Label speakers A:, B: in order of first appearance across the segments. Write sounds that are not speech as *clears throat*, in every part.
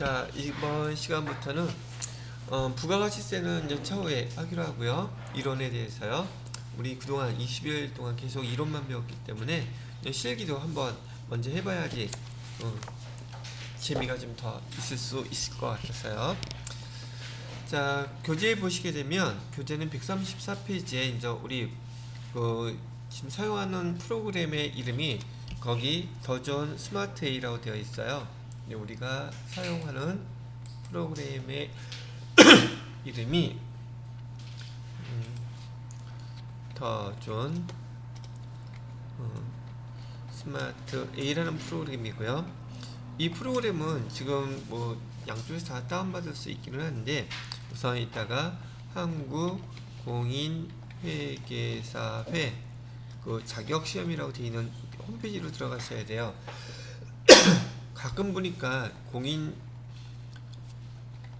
A: 자 이번 시간부터는 어, 부가가치세는 이제 차후에 하기로 하고요. 이론에 대해서요. 우리 그동안 20일 동안 계속 이론만 배웠기 때문에 실기도 한번 먼저 해봐야지 어, 재미가 좀 더 있을 수 있을 것 같아서요. 자 교재 보시게 되면 교재는 134페이지에 이제 우리 그 지금 사용하는 프로그램의 이름이 거기 더존 스마트 A라고 되어 있어요. 이제 우리가 사용하는 프로그램의 *clears throat* 이름이 음, 더존 어, 스마트 A라는 프로그램이고요. 이 프로그램은 지금 뭐 양쪽에서 다 다운받을 수 있기는 한데 우선 이따가 한국 공인 회계사회 그 자격 시험이라고 되어 있는 홈페이지로 들어가셔야 돼요. 가끔 보니까 공인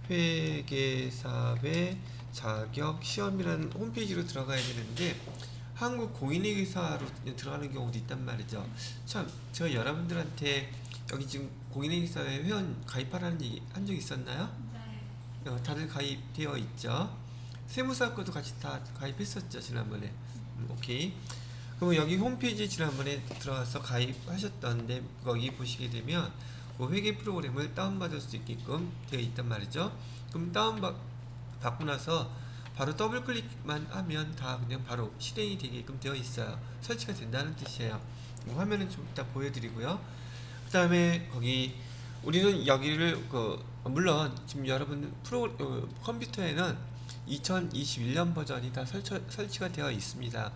A: 회계사회 자격 시험이라는 홈페이지로 들어가야 되는데 한국 공인회계사로 들어가는 경우도 있단 말이죠. 참 제가 여러분들한테 여기 지금 공인회계사회 회원 가입하라는 얘기 한 적 있었나요?
B: 네.
A: 어, 다들 가입되어 있죠. 세무사 거도 같이 다 가입했었죠 지난번에. 음, 오케이. 그럼 여기 홈페이지 지난번에 들어가서 가입하셨던데 거기 보시게 되면 그 회계 프로그램을 다운받을 수 있게끔 되어 있단 말이죠. 그럼 다운받 받고 나서 바로 더블 클릭만 하면 다 그냥 바로 실행이 되게끔 되어 있어요. 설치가 된다는 뜻이에요. 뭐 화면은 좀 이따 보여드리고요. 그 다음에 거기 우리는 여기를 그 물론 지금 여러분 프로 어, 컴퓨터에는 2021년 버전이 다 설치, 설치가 되어 있습니다.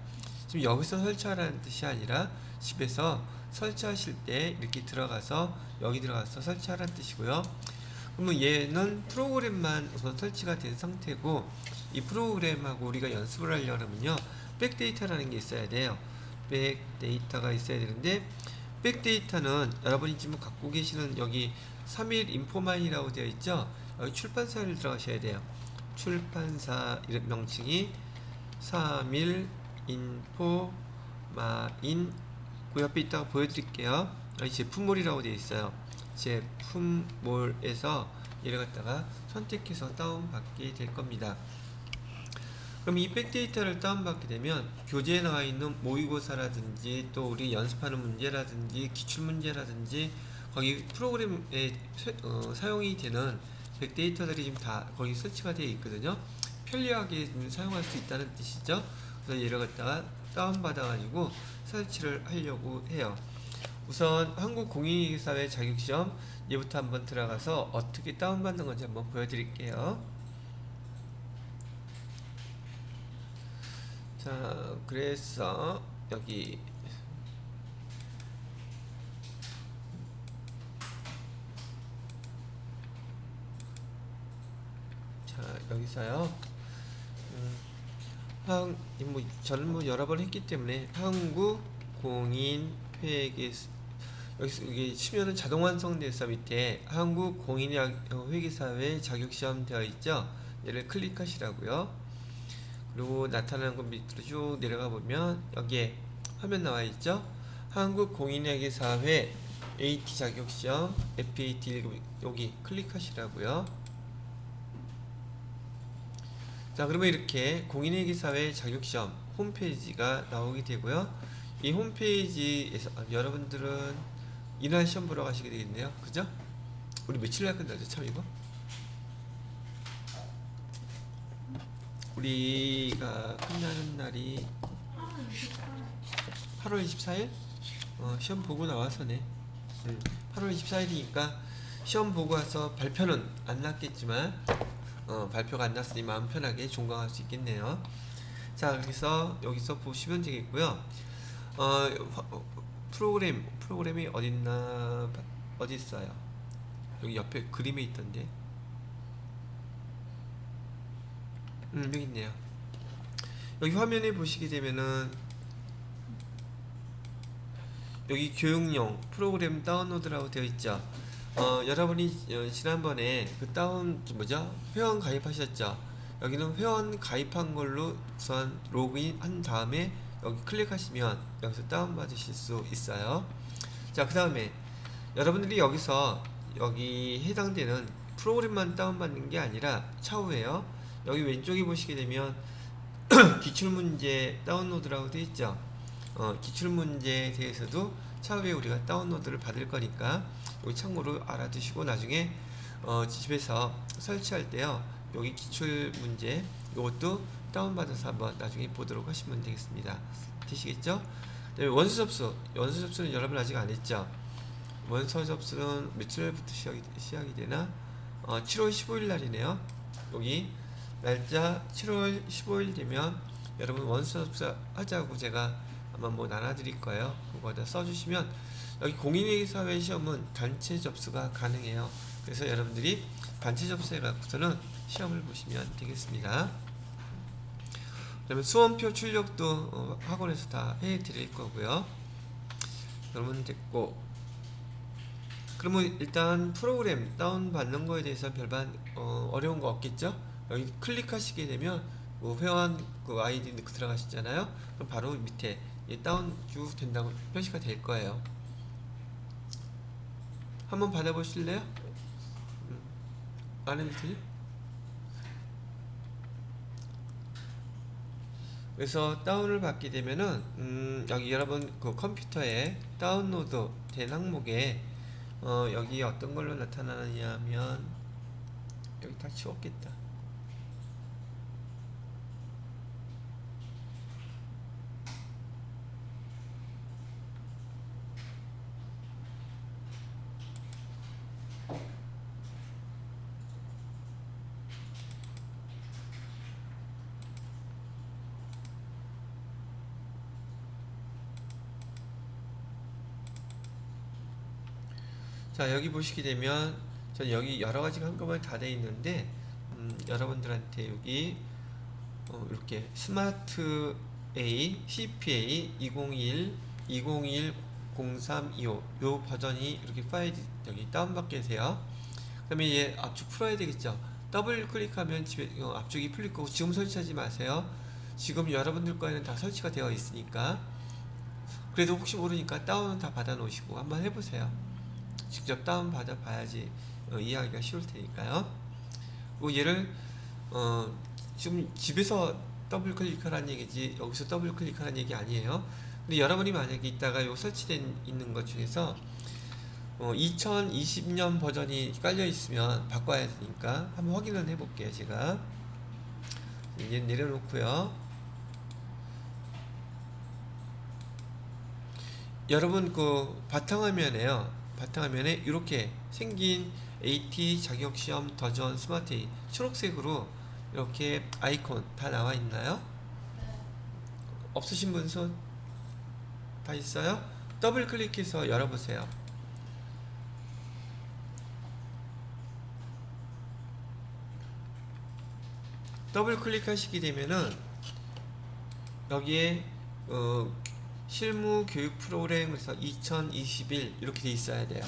A: 지금 여기서 설치하라는 뜻이 아니라 집에서 설치하실 때 이렇게 들어가서 여기 들어가서 설치하라는 뜻이고요. 그러면 얘는 프로그램만 우선 설치가 된 상태고 이 프로그램하고 우리가 연습을 하려면요 백데이터라는 게 있어야 돼요. 백데이터가 있어야 되는데 백데이터는 여러분이 지금 갖고 계시는 여기 3일 인포마인이라고 되어 있죠. 여기 출판사를 들어가셔야 돼요. 출판사 이름 명칭이 3일 인포마인 그 옆에 있다가 보여드릴게요. 여기 제품몰이라고 되어 있어요. 제품몰에서 얘를 갖다가 선택해서 다운받게 될 겁니다. 그럼 이 백데이터를 다운받게 되면 교재에 나와 있는 모의고사라든지 또 우리 연습하는 문제라든지 기출문제라든지 거기 프로그램에 세- 어, 사용이 되는 백데이터들이 지금 다 거기 설치가 되어 있거든요. 편리하게 좀 사용할 수 있다는 뜻이죠. 그래서 얘를 갖다가 다운받아가지고 설치를 하려고 해요. 우선 한국공인회계사회 자격시험 얘부터 한번 들어가서 어떻게 다운받는 건지 한번 보여드릴게요. 자, 그래서 여기 자, 여기서요. 음, 한, 뭐, 저는 뭐 여러 번 했기 때문에 한국 공인 회계 여기 여기 치면은 자동 완성돼서 밑에 한국 공인 회계사회 자격 시험 되어 있죠. 얘를 클릭하시라고요. 그리고 나타나는 것 밑으로 쭉 내려가 보면 여기에 화면 나와 있죠. 한국 공인회계사회 AT 자격시험 FAT 1급 여기 클릭하시라고요. 자 그러면 이렇게 공인회계사회 자격시험 홈페이지가 나오게 되고요. 이 홈페이지에서 아, 여러분들은 이날 시험 보러 가시게 되겠네요. 그죠? 우리 며칠 날 끝나죠? 참 이거? 우리가 끝나는 날이 8월 24일? 어, 시험 보고 나와서네. 음, 8월 24일이니까 시험 보고 와서 발표는 안 났겠지만 어, 발표가 안 났으니 마음 편하게 종강할 수 있겠네요. 자, 그래서 여기서 보시면 되겠고요. 어, 화- 어, 프로그램 프로그램이 어딨나 어디 있어요? 여기 옆에 그림에 있던데. 음, 여기 있네요. 여기 화면에 보시게 되면은 여기 교육용 프로그램 다운로드라고 되어 있죠. 어, 여러분이 어, 지난번에 그 다운 뭐죠? 회원 가입하셨죠? 여기는 회원 가입한 걸로 우선 로그인 한 다음에 여기 클릭하시면 여기서 다운 받으실 수 있어요. 자, 그 다음에 여러분들이 여기서 여기 해당되는 프로그램만 다운받는 게 아니라 차후에요. 여기 왼쪽에 보시게 되면 *clears throat* 기출문제 다운로드라고 되어 있죠. 어, 기출문제에 대해서도 차후에 우리가 다운로드를 받을 거니까 여기 참고로 알아두시고 나중에 어, 집에서 설치할 때요. 여기 기출 문제 이것도 다운받아서 한번 나중에 보도록 하시면 되겠습니다. 되시겠죠? 그다음에 원서 접수. 원서 접수는 여러분 아직 안 했죠? 원서 접수는 며칠부터 시작이, 시작이 되나? 어, 7월 15일 날이네요. 여기 날짜 7월 15일 되면 여러분 원서 접수 하자고 제가 아마 뭐 나눠드릴 거예요. 그거다 써주시면 여기 공인회계사회 시험은 단체 접수가 가능해요. 그래서 여러분들이 단체 접수해 갖고서는 시험을 보시면 되겠습니다. 그다음에 수험표 출력도 어, 학원에서 다 해드릴 거고요. 그러면 됐고 그러면 일단 프로그램 다운 받는 거에 대해서 별반 어, 어려운 거 없겠죠? 여기 클릭하시게 되면 뭐 회원 그 아이디 넣고 들어가시잖아요. 그럼 바로 밑에 이 다운 쭉 된다고 표시가 될 거예요. 한번 받아보실래요? 음, 안 해도 되지? 그래서 다운을 받게 되면은 음, 여기 여러분 그 컴퓨터에 다운로드 된 항목에 어, 여기 어떤 걸로 나타나느냐면 여기 다 지웠겠다. 자 여기 보시게 되면 전 여기 여러 가지가 한꺼번에 다 돼 있는데 음, 여러분들한테 여기 어, 이렇게 스마트 A CPA 2021 2021 0325 요 버전이 이렇게 파일이 여기 다운받게 되세요. 그다음에 얘 압축 풀어야 되겠죠. 더블 클릭하면 집에 어, 압축이 풀릴 거고 지금 설치하지 마세요. 지금 여러분들 거에는 다 설치가 되어 있으니까 그래도 혹시 모르니까 다운은 다 받아 놓으시고 한번 해보세요. 직접 다운 받아 봐야지 어, 이해하기가 쉬울 테니까요. 그리고 얘를 어, 지금 집에서 더블 클릭하라는 얘기지 여기서 더블 클릭하라는 얘기 아니에요. 근데 여러분이 만약에 이따가 요 설치된 있는 것 중에서 어, 2020년 버전이 깔려 있으면 바꿔야 되니까 한번 확인을 해 볼게요. 제가 얘 내려놓고요. 여러분 그 바탕화면에요. 바탕화면에 이렇게 생긴 AT 자격시험 더전 스마트 초록색으로 이렇게 아이콘 다 나와 있나요? 없으신 분 손? 다 있어요? 더블 클릭해서 열어보세요. 더블 클릭하시게 되면은 여기에 어, 실무 교육 프로그램에서 2021 이렇게 돼 있어야 돼요.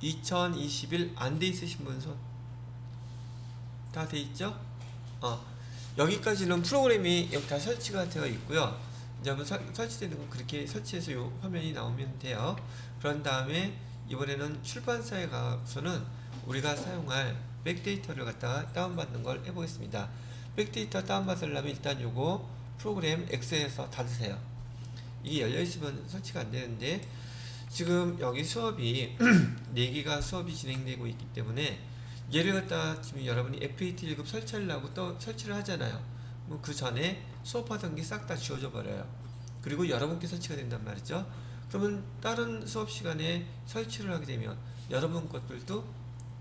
A: 2021 안 돼 있으신 분 손? 다 돼 있죠? 어. 여기까지는 프로그램이 여기 다 설치가 되어 있고요. 이제 한번 설, 설치되는 거 그렇게 설치해서 요 화면이 나오면 돼요. 그런 다음에 이번에는 출판사에 가서는 우리가 사용할 백데이터를 갖다가 다운받는 걸 해보겠습니다. 백데이터 다운받으려면 일단 요거 프로그램 엑셀에서 닫으세요. 이게 열려 있으면 설치가 안 되는데 지금 여기 수업이 *clears throat* 4개가 수업이 진행되고 있기 때문에 얘를 갖다 지금 여러분이 FAT 1급 설치하려고 또 설치를 하잖아요. 뭐 그 전에 수업하던 게 싹 다 지워져 버려요. 그리고 여러분께 설치가 된단 말이죠. 그러면 다른 수업 시간에 설치를 하게 되면 여러분 것들도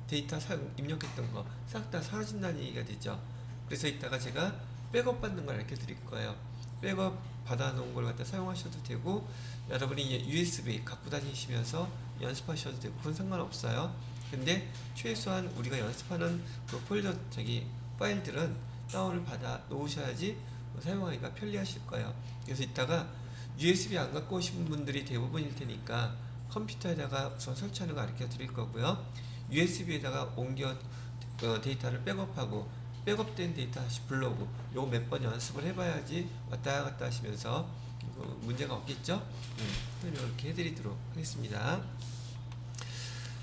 A: 데이터 사용 입력했던 거 싹 다 사라진다는 얘기가 되죠. 그래서 이따가 제가 백업 받는 걸 알려 드릴 거예요. 백업 받아놓은 걸 갖다 사용하셔도 되고 여러분이 USB 갖고 다니시면서 연습하셔도 되고 그건 상관없어요. 근데 최소한 우리가 연습하는 그 폴더 저기 파일들은 다운을 받아 놓으셔야지 사용하기가 편리하실 거예요. 그래서 이따가 USB 안 갖고 오신 분들이 대부분일 테니까 컴퓨터에다가 우선 설치하는 거 가르쳐 드릴 거고요. USB에다가 옮겨 어, 데이터를 백업하고 백업된 데이터 다시 불러오고 요거 몇 번 연습을 해봐야지 왔다 갔다 하시면서 어, 문제가 없겠죠? 음, 이렇게 해드리도록 하겠습니다.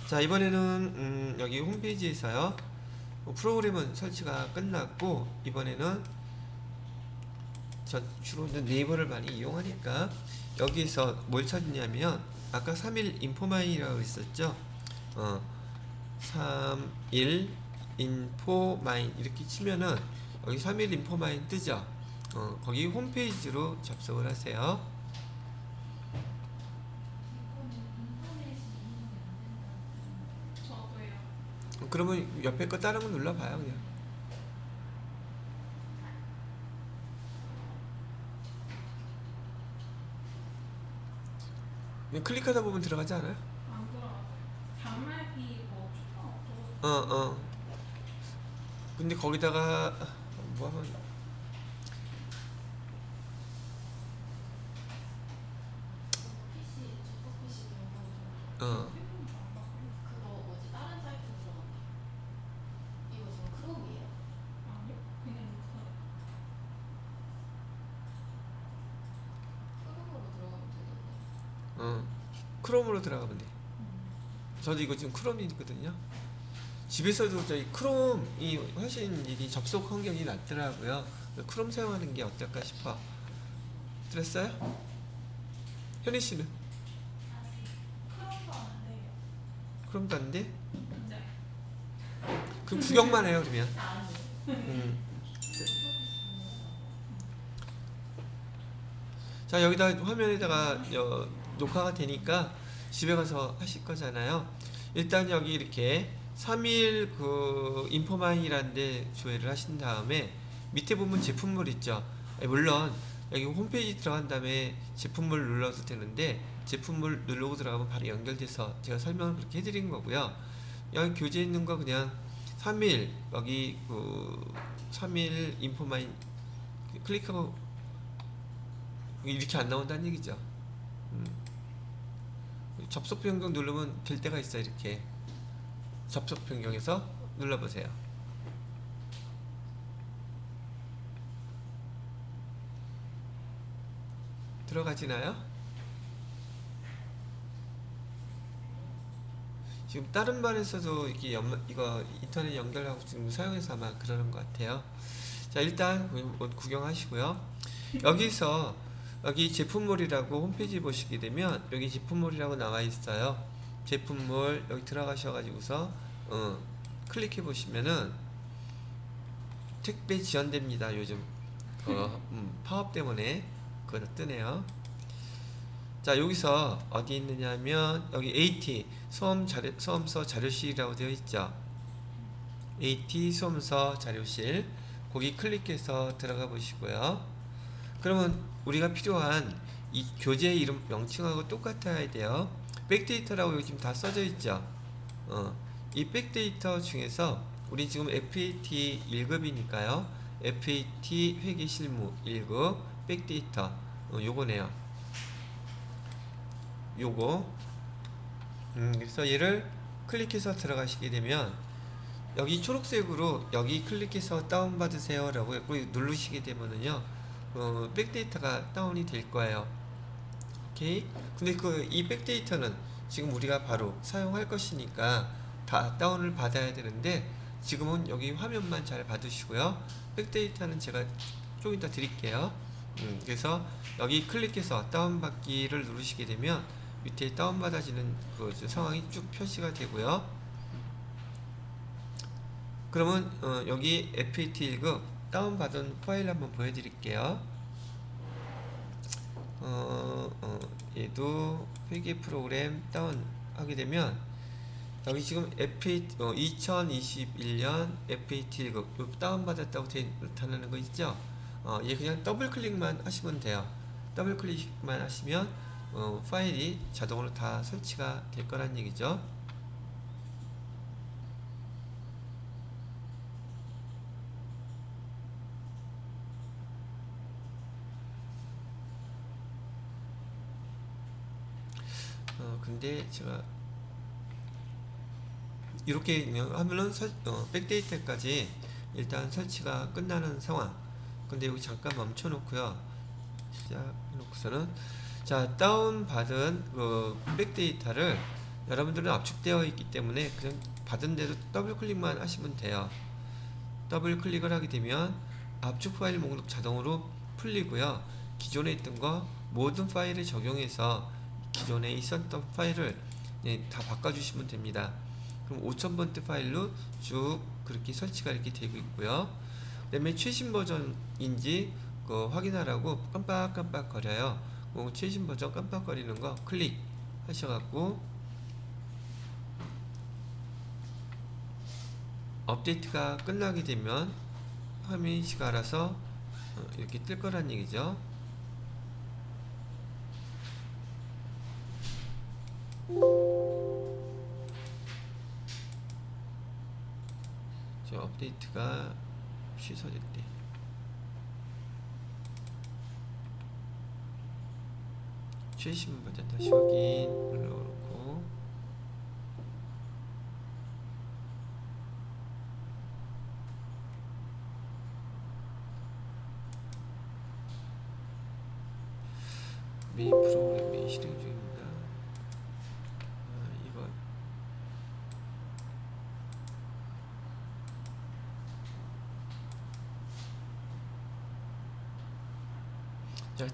A: 자 이번에는 음, 여기 홈페이지에서요 뭐 프로그램은 설치가 끝났고 이번에는 저 주로 네이버를 많이 이용하니까 여기서 뭘 찾냐면 아까 3일 인포마인이라고 했었죠 어, 3일 인포마인 이렇게 치면은 여기 3일 인포마인 뜨죠 어, 거기 홈페이지로 접속을 하세요. 그러면 옆에 거 다른 거 눌러봐요 그냥 그냥 클릭하다 보면 들어가지 않아요?
B: 안 들어가요. 단말기 뭐 추가 없어서
A: 어 어. 근데 거기다가 뭐 하면 어
C: 들어가면.
A: 어. 크롬으로 들어가면 돼. 저도 이거 지금 크롬이거든요. 집에서도 저희 크롬이 훨씬 이게 접속 환경이 낫더라고요. 크롬 사용하는 게 어떨까 싶어. 들었어요? 현희 씨는
B: 크롬도 안 돼?
A: 그럼 구경만 해요 그러면. 음. 자 여기다 화면에다가 어, 녹화가 되니까 집에 가서 하실 거잖아요. 일단 여기 이렇게 3일 그 인포마인이라는 데 조회를 하신 다음에 밑에 보면 제품물 있죠. 예, 물론 여기 홈페이지 들어간 다음에 제품물 눌러도 되는데 제품물 누르고 들어가면 바로 연결돼서 제가 설명을 그렇게 해드린 거고요. 여기 교재 있는 거 그냥 3일 여기 그 3일 인포마인 클릭하고 이렇게 안 나온다는 얘기죠. 음. 접속 변경 누르면 될 때가 있어 이렇게 접속 변경해서 눌러보세요. 들어가지나요? 지금 다른 반에서도 이게 연, 이거 인터넷 연결하고 지금 사용해서 아마 그러는 것 같아요. 자 일단 구- 구경하시고요. 여기서 여기 제품몰이라고 홈페이지 보시게 되면 여기 제품몰이라고 나와 있어요. 제품몰 여기 들어가셔가지고서 어, 클릭해 보시면은 택배 지연됩니다. 요즘 어, 음, 파업 때문에 그거 뜨네요. 자 여기서 어디 있느냐면 여기 AT 수험 자료 수험서 자료실이라고 되어 있죠. AT 수험서 자료실 거기 클릭해서 들어가 보시고요. 그러면 우리가 필요한 이 교재 이름 명칭하고 똑같아야 돼요. 백데이터라고 지금 다 써져 있죠. 어, 이 백데이터 중에서 우리 지금 FAT 1급이니까요. FAT 회계 실무 1급 백데이터 어, 요거네요. 요거. 음, 그래서 얘를 클릭해서 들어가시게 되면 여기 초록색으로 여기 클릭해서 다운 받으세요라고 누르시게 되면은요. 어, 백데이터가 다운이 될 거예요. 오케이. 근데 그 이 백데이터는 지금 우리가 바로 사용할 것이니까 다 다운을 받아야 되는데 지금은 여기 화면만 잘 받으시고요. 백데이터는 제가 좀 이따 드릴게요. 음, 그래서 여기 클릭해서 다운받기를 누르시게 되면 밑에 다운받아지는 그 상황이 쭉 표시가 되고요. 그러면 어, 여기 FAT 1급 다운받은 파일 한번 보여드릴게요. 어, 어, 얘도 회계 프로그램 다운하게 되면 여기 지금 FAT 어, 2021년 FAT 1급 요 다운받았다고 되- 나타나는 거 있죠? 어, 얘 그냥 더블 클릭만 하시면 돼요. 더블 클릭만 하시면 어, 파일이 자동으로 다 설치가 될 거란 얘기죠. 어 근데 제가 이렇게 하면은 설, 어, 백데이터까지 일단 설치가 끝나는 상황. 근데 여기 잠깐 멈춰 놓고요. 시작해 놓고서는 자 다운 받은 그 백데이터를 여러분들은 압축되어 있기 때문에 그냥 받은 대로 더블 클릭만 하시면 돼요. 더블 클릭을 하게 되면 압축 파일 목록 자동으로 풀리고요. 기존에 있던 거 모든 파일을 적용해서 기존에 있었던 파일을 예, 다 바꿔주시면 됩니다. 그럼 5000번째 파일로 쭉 그렇게 설치가 이렇게 되고 있고요. 그 다음에 최신 버전인지 그 확인하라고 깜빡깜빡 거려요. 그 최신 버전 깜빡거리는 거 클릭 하셔갖고 업데이트가 끝나게 되면 화면이가 알아서 어, 이렇게 뜰 거란 얘기죠. 저 업데이트가 취소됐대. 최신 버전 다시 확인 눌러놓고 메인 프로그램이 실행 중입니다. 아, 이거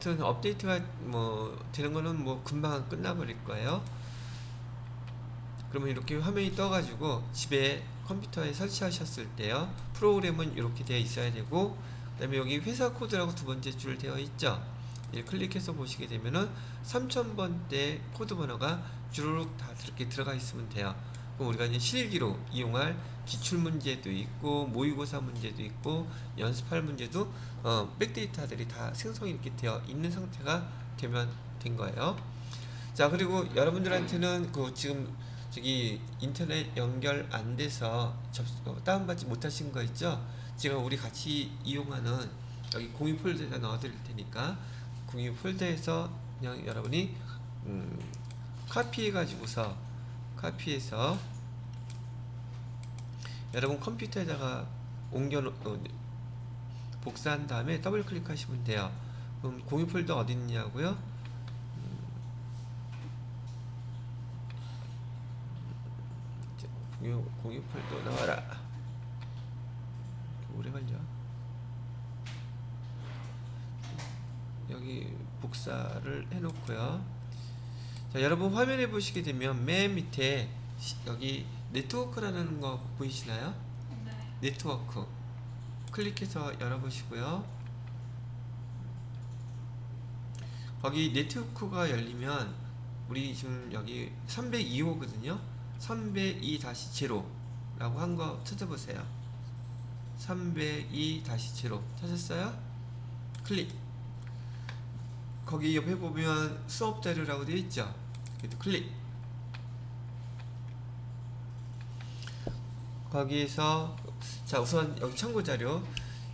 A: 자, 하여튼 업데이트가 뭐 되는 거는 뭐 금방 끝나버릴 거예요. 그러면 이렇게 화면이 떠가지고 집에 컴퓨터에 설치하셨을 때요 프로그램은 이렇게 되어 있어야 되고 그 다음에 여기 회사 코드라고 두 번째 줄 되어 있죠. 이 클릭해서 보시게 되면은 3000번대 코드 번호가 주르륵 다 이렇게 들어가 있으면 돼요. 그럼 우리가 이제 실기로 이용할 기출 문제도 있고 모의고사 문제도 있고 연습할 문제도 어, 백데이터들이 다 생성이 이렇게 되어 있는 상태가 되면 된 거예요. 자 그리고 여러분들한테는 그 지금 저기 인터넷 연결 안 돼서 접 어, 다운받지 못하신 거 있죠? 제가 우리 같이 이용하는 여기 공유 폴더에다 넣어드릴 테니까 공유 폴더에서 그냥 여러분이 음, 카피해 가지고서 카피해서 여러분 컴퓨터에다가 옮겨 놓 어, 복사한 다음에 더블 클릭하시면 돼요. 그럼 공유 폴더 어디 있냐고요? 음, 공유 공유 폴더 나와라. 오래 걸려. 여기 복사를 해놓고요. 자, 여러분 화면에 보시게 되면 맨 밑에 시- 여기 네트워크라는 거 보이시나요?
B: 네.
A: 네트워크 클릭해서 열어보시고요. 거기 네트워크가 열리면 우리 지금 여기 302호거든요. 302-0라고 한 거 찾아보세요. 302-0 찾았어요? 클릭. 거기 옆에 보면 수업 자료라고 되어 있죠. 클릭. 거기에서 자 우선 여기 참고 자료.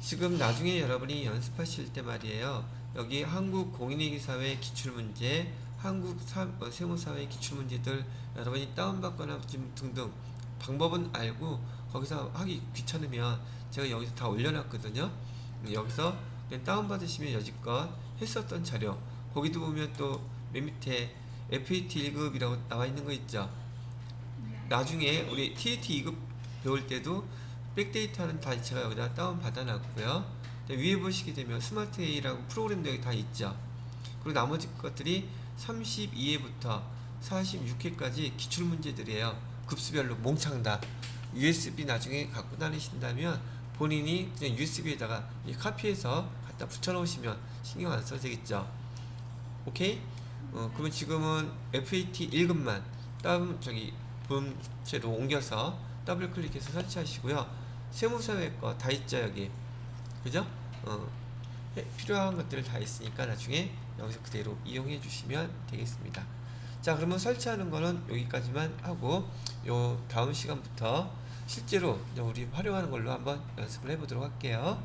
A: 지금 나중에 여러분이 연습하실 때 말이에요. 여기 한국 공인회계사회 기출문제 한국 사, 어, 세무사회 기출문제들 여러분이 다운받거나 지금 등등 방법은 알고 거기서 하기 귀찮으면 제가 여기서 다 올려놨거든요. 음, 여기서 다운받으시면 여지껏 했었던 자료. 거기도 보면 또 맨 밑에 FAT 1급이라고 나와 있는 거 있죠
B: 네.
A: 나중에 우리 TET 2급 배울 때도 백데이터는 다 제가 여기다 다운 받아놨고요. 위에 보시게 되면 스마트 A라고 프로그램도 여기 다 있죠. 그리고 나머지 것들이 32회부터 46회까지 기출 문제들이에요. 급수별로 몽창 다 USB 나중에 갖고 다니신다면 본인이 그냥 USB에다가 카피해서 갖다 붙여놓으시면 신경 안 써도 되겠죠. 오케이? 어, 그러면 지금은 FAT 1급만 다운 저기 본체로 옮겨서 더블 클릭해서 설치하시고요. 거다 있죠 여기, 그죠? 어, 해- 필요한 것들을 다 있으니까 나중에 여기서 그대로 이용해 주시면 되겠습니다. 자 그러면 설치하는 거는 여기까지만 하고 요 다음 시간부터 실제로 우리 활용하는 걸로 한번 연습을 해보도록 할게요.